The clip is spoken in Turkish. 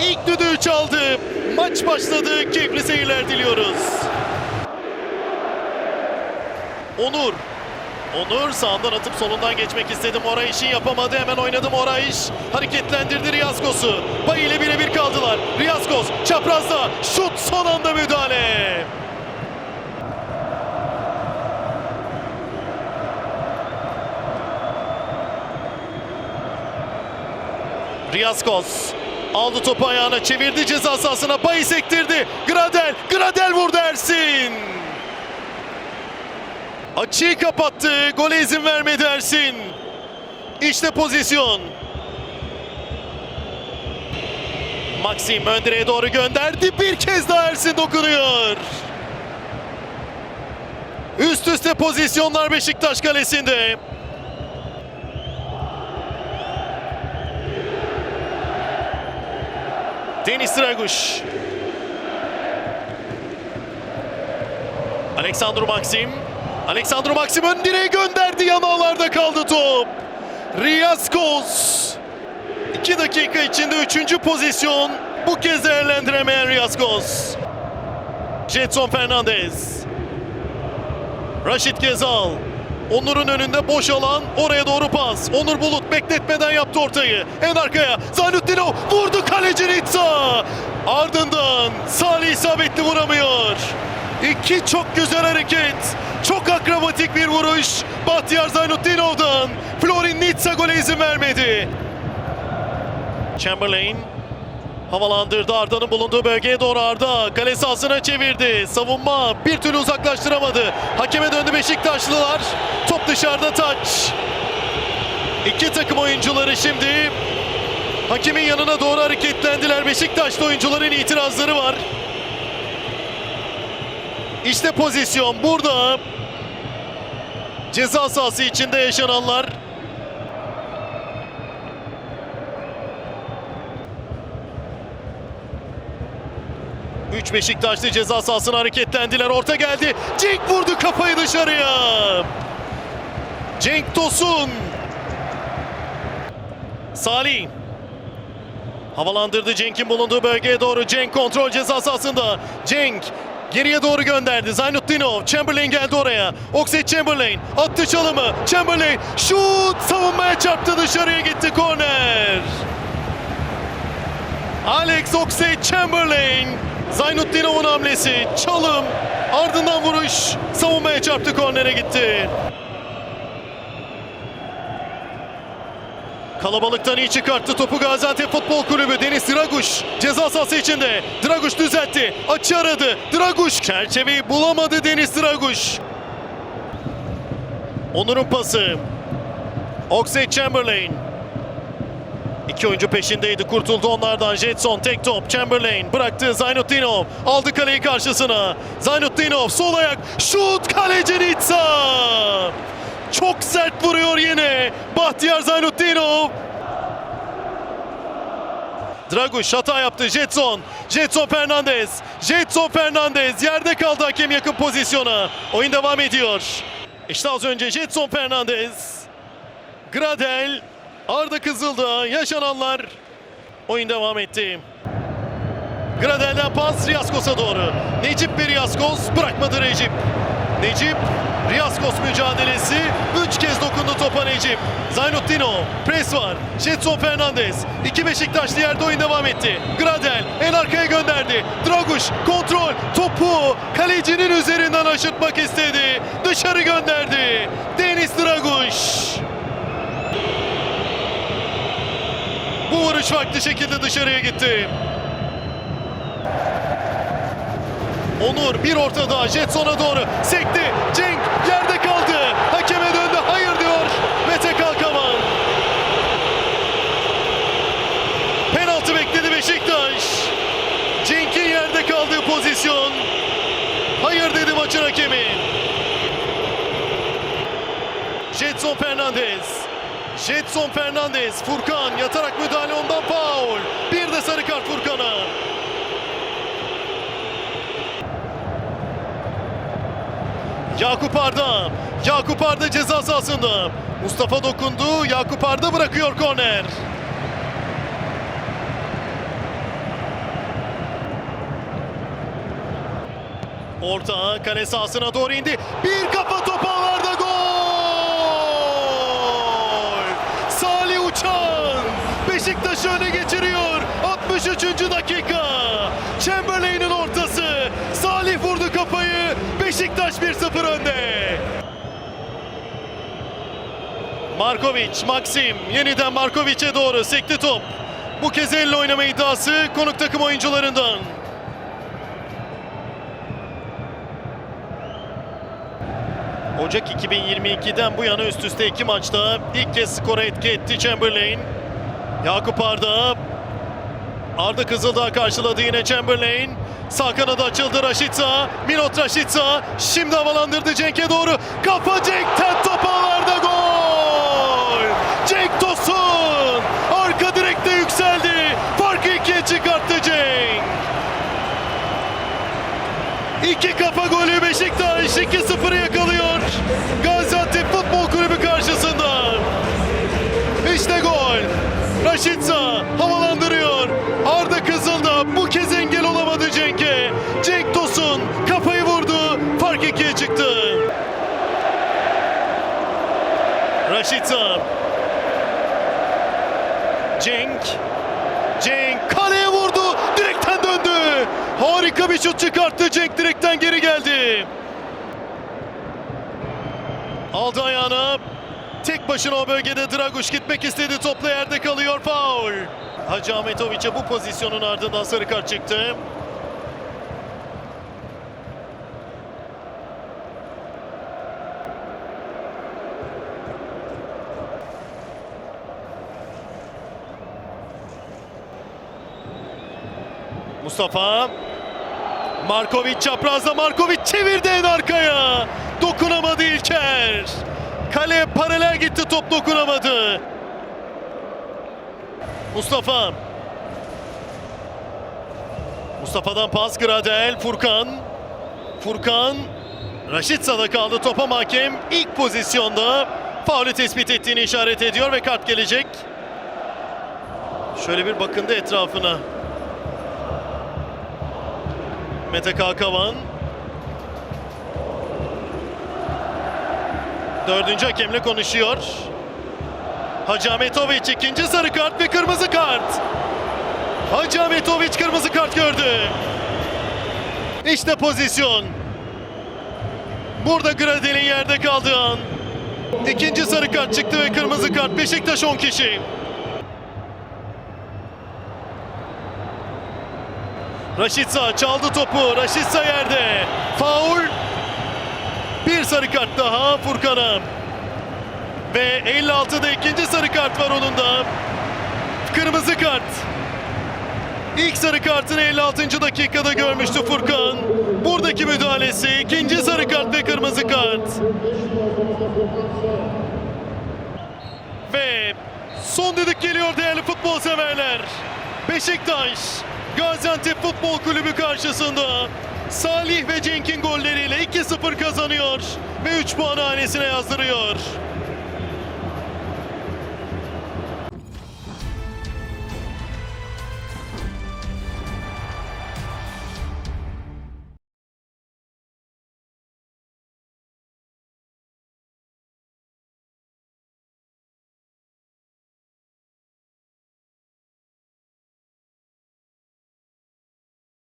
İlk düdüğü çaldı. Maç başladı. Keyifli seyirler diliyoruz. Onur. Onur sağından atıp solundan geçmek istedi. Mora işin yapamadı. Hemen oynadı Mora iş. Hareketlendirdi Riyaskos'u. Bay ile birebir kaldılar. Riyaskos çaprazda. Şut son anda müdahale. Riyaskos aldı topu ayağına çevirdi ceza sahasına Bay'i sektirdi. Gradel, Gradel vurdu Ersin. Açıyı kapattı. Gole izin vermedi Ersin. İşte pozisyon. Maxim ön direğe doğru gönderdi. Bir kez daha Ersin dokunuyor. Üst üste pozisyonlar Beşiktaş kalesinde. Deniz Draguş. Aleksandro Maxim. Aleksandro Maxim ön direğe gönderdi. Yanağlarda kaldı top. Riyaskos. 2 dakika içinde 3. pozisyon. Bu kez değerlendiremeyen Riyaskos. Jetson Fernandez. Raşit Gezal. Onur'un önünde boş alan oraya doğru pas. Onur Bulut bekletmeden yaptı ortayı. En arkaya Zaynutdinov vurdu kaleci Ritsa. Ardından Salih isabetli vuramıyor. İki çok güzel hareket. Çok akrobatik bir vuruş. Bahtiyar Zaynutdinov'dan. Florin Nitsa gole izin vermedi. Chamberlain havalandırdı Arda'nın bulunduğu bölgeye doğru Arda. Kale sahasına çevirdi. Savunma bir türlü uzaklaştıramadı. Hakeme döndü Beşiktaşlılar. Top dışarıda taç. İki takım oyuncuları şimdi hakemin yanına doğru hareketlendiler. Beşiktaşlı oyuncuların itirazları var. İşte pozisyon burada. Ceza sahası içinde yaşananlar. Üç Beşiktaşlı ceza sahasına hareketlendiler. Orta geldi. Cenk vurdu kafayı dışarıya. Cenk Tosun. Salih. Havalandırdı Cenk'in bulunduğu bölgeye doğru. Cenk kontrol ceza sahasında. Cenk geriye doğru gönderdi. Zaynutdinov. Chamberlain geldi oraya. Oxlade Chamberlain attı çalımı. Chamberlain şut savunmaya çarptı dışarıya gitti korner. Alex Oxlade Chamberlain. Zaynutdinov'un hamlesi. Çalım. Ardından vuruş. Savunmaya çarptı kornere gitti. Kalabalıktan iyi çıkarttı topu Gaziantep Futbol Kulübü Deniz Draguş ceza sahası içinde. Draguş düzeltti. Açı aradı. Draguş çerçeveyi bulamadı Deniz Draguş. Onur'un pası. Oxlade Chamberlain. İki oyuncu peşindeydi. Kurtuldu onlardan. Jetson tek top. Chamberlain bıraktı. Zaynutdinov aldı kaleyi karşısına. Zaynutdinov sol ayak. Şut kaleci Nitsa. Çok sert vuruyor yine. Bahtiyar Zaynutdinov. Draguş hata yaptı. Jetson. Jetson Fernandez. Jetson Fernandez. Yerde kaldı hakem yakın pozisyona. Oyun devam ediyor. İşte az önce Jetson Fernandez. Gradel. Arda Kızıldağ. Yaşananlar. Oyun devam etti. Gradel'den pas Riyaskos'a doğru. Necip ve Riyaskos bırakmadı Recep. Necip, Riyaskos mücadelesi. Üç kez dokundu topa Necip. Zaynutdinov, pres var. Jetson Fernandez. İki Beşiktaşlı yerde oyun devam etti. Gradel en arkaya gönderdi. Draguş kontrol. Topu kalecinin üzerinden aşırtmak istedi. Dışarı gönderdi. Deniz Draguş. Bu vuruş farklı şekilde dışarıya gitti. Onur bir orta daha Jetson'a doğru sekti. Cenk yerde kaldı. Hakeme döndü. Hayır diyor Mete Kalkavan. Penaltı bekledi Beşiktaş. Cenk'in yerde kaldığı pozisyon. Hayır dedi maçın hakemi. Jetson Fernandez. Jetson Fernandez. Furkan yatarak müdahale Yakup Arda. Yakup Arda ceza sahasında. Mustafa dokundu. Yakup Arda bırakıyor korner. Orta kale sahasına doğru indi. Bir kafa topu Arda gol! Salih Uçan Beşiktaş'ı öne geçirir. Beşiktaş 1-0 önde. Markovic, Maxim yeniden Markovic'e doğru sekti top. Bu kez elle oynama iddiası konuk takım oyuncularından. Ocak 2022'den bu yana üst üste iki maçta ilk kez skora etki etti Chamberlain. Yakup Arda. Arda Kızıldağ karşıladı yine Chamberlain. Sağ kanada açıldı Raşitsa. Milot Raşitsa. Şimdi havalandırdı Cenk'e doğru. Kafa Cenk'ten top ağlarda gol! Cenk Tosun! Arka direkte yükseldi. Farkı ikiye çıkarttı Cenk. İki kafa golü Beşiktaş 2-0'ı yakalıyor. Gaziantep Futbol Kulübü karşısında. İşte gol. Raşitsa havalandırıyor. Çıkarttı. Cenk direkten geri geldi. Aldı ayağına. Tek başına o bölgede Draguş gitmek istedi. Topla yerde kalıyor. Faul. Hacı Ahmetoviç'e bu pozisyonun ardından sarı kart çıktı. Mustafa. Markovic çaprazda Markovic çevirdi en arkaya. Dokunamadı İlker. Kaleye paralel gitti top dokunamadı. Mustafa. Mustafa'dan pas Gradel. Furkan. Furkan. Raşitsa'da kaldı topa hakem. ilk pozisyonda faulü tespit ettiğini işaret ediyor ve kart gelecek. Şöyle bir bakındı etrafına. Mete Kalkavan. Dördüncü hakemle konuşuyor. Hacı Ahmetoviç ikinci sarı kart ve kırmızı kart. Hacı Ahmetoviç kırmızı kart gördü. İşte pozisyon. Burada Gradel'in yerde kaldığı an. İkinci sarı kart çıktı ve kırmızı kart. Beşiktaş 10 kişi. Raşitsa çaldı topu. Raşitsa yerde. Faul. Bir sarı kart daha Furkan'a. Ve 56'da ikinci sarı kart var onun da. Kırmızı kart. İlk sarı kartını 56. dakikada görmüştü Furkan. Buradaki müdahalesi ikinci sarı kart ve kırmızı kart. Ve son düdük geliyor değerli futbol severler. Beşiktaş Gaziantep Futbol Kulübü karşısında Salih ve Cenk'in golleriyle 2-0 kazanıyor ve 3 puanı hanesine yazdırıyor.